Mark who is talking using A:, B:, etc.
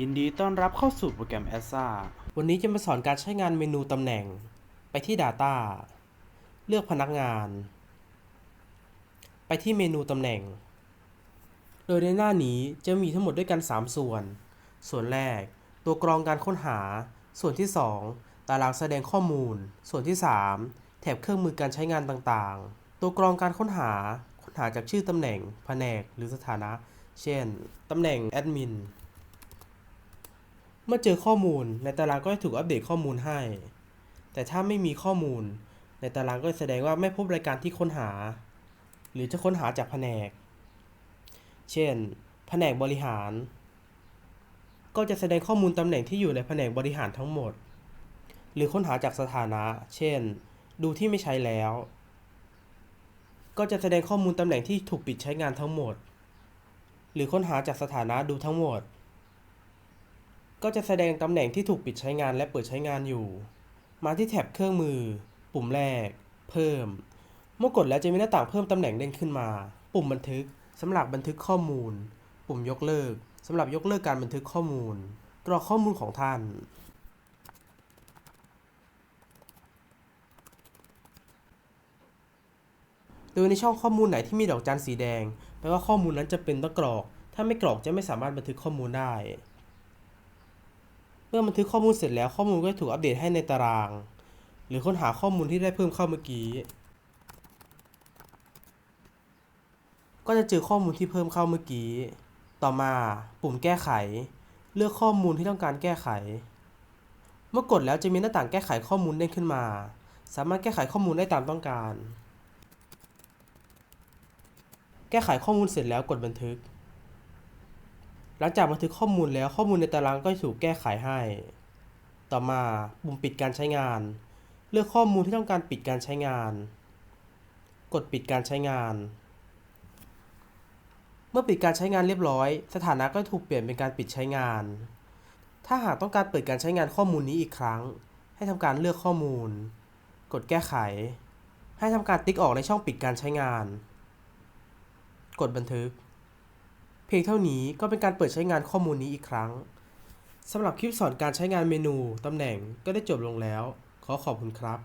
A: ยินดีต้อนรับเข้าสู่โปรแกรม a s a
B: วันนี้จะมาสอนการใช้งานเมนูตำแหน่ง ไปที่ Data เลือกพนักงาน ไปที่เมนูตำแหน่ง โดยในหน้านี้จะมีทั้งหมดด้วยกัน 3 ส่วน ส่วนแรก ตัวกรองการค้นหา ส่วนที่ 2 ตารางแสดงข้อมูล ส่วนที่ 3 แถบเครื่องมือการใช้งานต่างๆ ตัวกรองการค้นหา ค้นหาจากชื่อตำแหน่ง แผนก หรือสถานะ เช่น ตำแหน่งแอดมิน เมื่อเจอข้อมูลในตารางก็จะถูกอัปเดตข้อมูลให้ แต่ถ้าไม่มีข้อมูล ในตารางก็จะแสดงว่าไม่พบรายการที่ค้นหา หรือจะค้นหาจากแผนก เช่น แผนกบริหาร ก็จะแสดงข้อมูลตำแหน่งที่อยู่ในแผนกบริหารทั้งหมด หรือค้นหาจากสถานะ เช่น ดูที่ไม่ใช้แล้ว ก็จะแสดงข้อมูลตำแหน่งที่ถูกปิดใช้งานทั้งหมด หรือค้นหาจากสถานะดูทั้งหมด ก็จะแสดงตำแหน่งที่ถูกปิดใช้งานและเปิดใช้งานอยู่ มาที่แท็บเครื่องมือ ปุ่มแรก เพิ่ม เมื่อกดแล้วจะมีหน้าต่างเพิ่มตำแหน่งเด้งขึ้นมา ปุ่มบันทึกสำหรับบันทึกข้อมูล ปุ่มยกเลิกสำหรับยกเลิกการบันทึกข้อมูลกรอกข้อมูลของท่าน โดยในช่องข้อมูลไหนที่มีดอกจันสีแดงแปลว่าข้อมูลนั้นจะเป็นต้องกรอก ถ้าไม่กรอกจะไม่สามารถบันทึกข้อมูลได้ มื่อบันทึกข้อมูลเสร็จแล้วข้อมูลก็ถูกอัปเดตให้ในตาราง หรือค้นหาข้อมูลที่ได้เพิ่มเข้าเมื่อกี้ ก็จะเจอข้อมูลที่เพิ่มเข้าเมื่อกี้ ต่อมาปุ่มแก้ไข เลือกข้อมูลที่ต้องการแก้ไข เมื่อกดแล้วจะมีหน้าต่างแก้ไขข้อมูลเด้งขึ้นมา สามารถแก้ไขข้อมูลได้ตามต้องการ แก้ไขข้อมูลเสร็จแล้วกดบันทึก หลังจากบันทึกข้อมูลแล้วข้อมูลในตารางก็จะถูกแก้ไขให้ ต่อมาปุ่มปิดการใช้งาน เลือกข้อมูลที่ต้องการปิดการใช้งาน กดปิดการใช้งาน เมื่อปิดการใช้งานเรียบร้อย สถานะก็ถูกเปลี่ยนเป็นการปิดใช้งาน ถ้าหากต้องการเปิดการใช้งานข้อมูลนี้อีกครั้ง ให้ทำการเลือกข้อมูล กดแก้ไข ให้ทำการติ๊กออกในช่องปิดการใช้งาน กดบันทึก เพียงเท่านี้ก็เป็นการเปิดใช้งานข้อมูลนี้อีกครั้งสำหรับคลิปสอนการใช้งานเมนูตำแหน่งก็ได้จบลงแล้ว ขอขอบคุณครับ